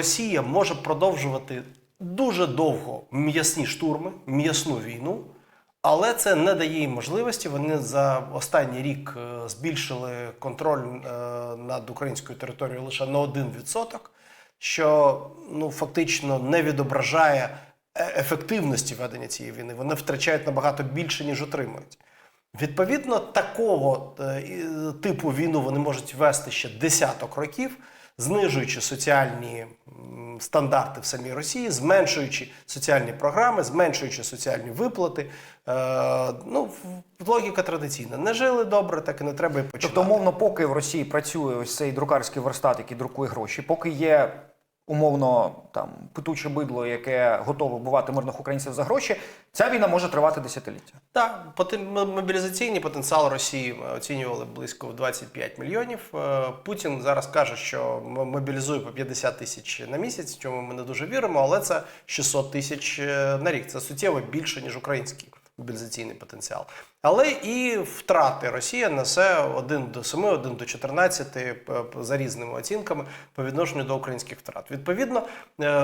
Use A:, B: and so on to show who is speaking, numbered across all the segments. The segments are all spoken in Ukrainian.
A: Росія може продовжувати дуже довго м'ясні штурми, м'ясну війну, але це не дає їм можливості. Вони за останній рік е, збільшили контроль е, над українською територією лише на 1%, що ну, фактично не відображає е- ефективності ведення цієї війни. Вони втрачають набагато більше, ніж отримують. Відповідно, такого типу війну вони можуть вести ще десяток років, знижуючи соціальні стандарти в самій Росії, зменшуючи соціальні програми, зменшуючи соціальні виплати. Е, ну, логіка традиційна. Не жили добре, так і не треба і починати.
B: Тобто, умовно, поки в Росії працює ось цей друкарський верстат, який друкує гроші, поки є умовно там петуче бидло, яке готове вбивати мирних українців за гроші, ця війна може тривати десятиліття.
A: Так, мобілізаційний потенціал Росії оцінювали близько в 25 мільйонів. Е, Путін зараз каже, що мобілізує по 50 тисяч на місяць, чому ми не дуже віримо, але це 600 тисяч е, на рік. Це суттєво більше, ніж український мобілізаційний потенціал. Але і втрати Росія несе 1 до 7, 1 до 14 п- п- за різними оцінками по відношенню до українських втрат. Відповідно, е,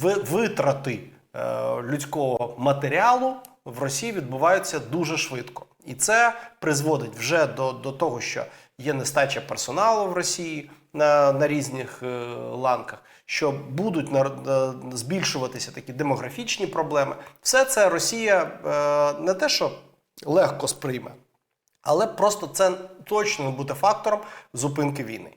A: ви- витрати е, людського матеріалу в Росії відбуваються дуже швидко. І це призводить вже до, до того, що є нестача персоналу в Росії на, на різних е, ланках, що будуть на, е, збільшуватися такі демографічні проблеми. Все це Росія е, не те, що легко сприйме, але просто це точно буде фактором зупинки війни.